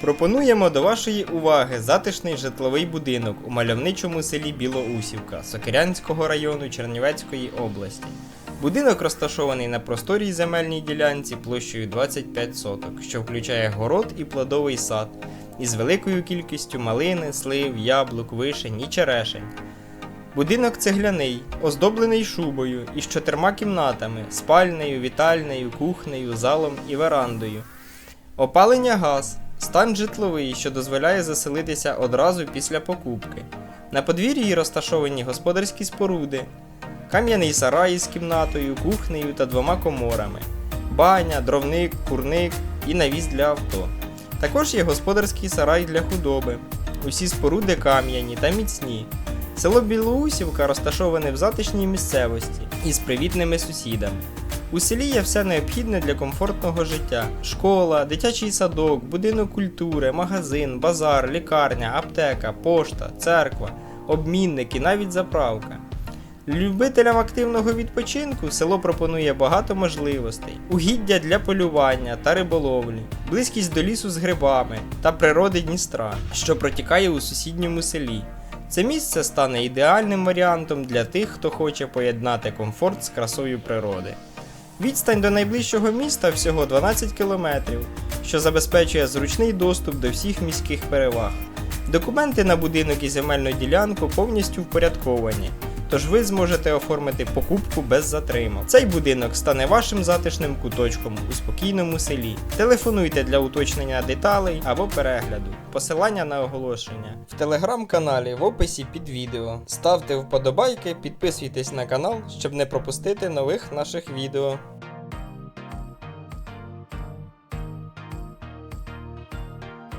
Пропонуємо до вашої уваги затишний житловий будинок у мальовничому селі Білоусівка Сокирянського району Чернівецької області. Будинок розташований на просторій земельній ділянці площею 25 соток, що включає город і плодовий сад із великою кількістю малини, слив, яблук, вишень і черешень. Будинок цегляний, оздоблений шубою із чотирма кімнатами, спальнею, вітальнею, кухнею, залом і верандою. Опалення газ, стан житловий, що дозволяє заселитися одразу після покупки. На подвір'ї розташовані господарські споруди, кам'яний сарай із кімнатою, кухнею та двома коморами, баня, дровник, курник і навіс для авто. Також є господарський сарай для худоби. Усі споруди кам'яні та міцні. Село Білоусівка розташоване в затишній місцевості із привітними сусідами. У селі є все необхідне для комфортного життя: школа, дитячий садок, будинок культури, магазин, базар, лікарня, аптека, пошта, церква, обмінник і навіть заправка. Любителям активного відпочинку село пропонує багато можливостей: угіддя для полювання та риболовлі, близькість до лісу з грибами та природи Дністра, що протікає у сусідньому селі. Це місце стане ідеальним варіантом для тих, хто хоче поєднати комфорт з красою природи. Відстань до найближчого міста всього 12 кілометрів, що забезпечує зручний доступ до всіх міських переваг. Документи на будинок і земельну ділянку повністю впорядковані, тож ви зможете оформити покупку без затримок. Цей будинок стане вашим затишним куточком у спокійному селі. Телефонуйте для уточнення деталей або перегляду. Посилання на оголошення в телеграм-каналі в описі під відео. Ставте вподобайки, підписуйтесь на канал, щоб не пропустити нових наших відео.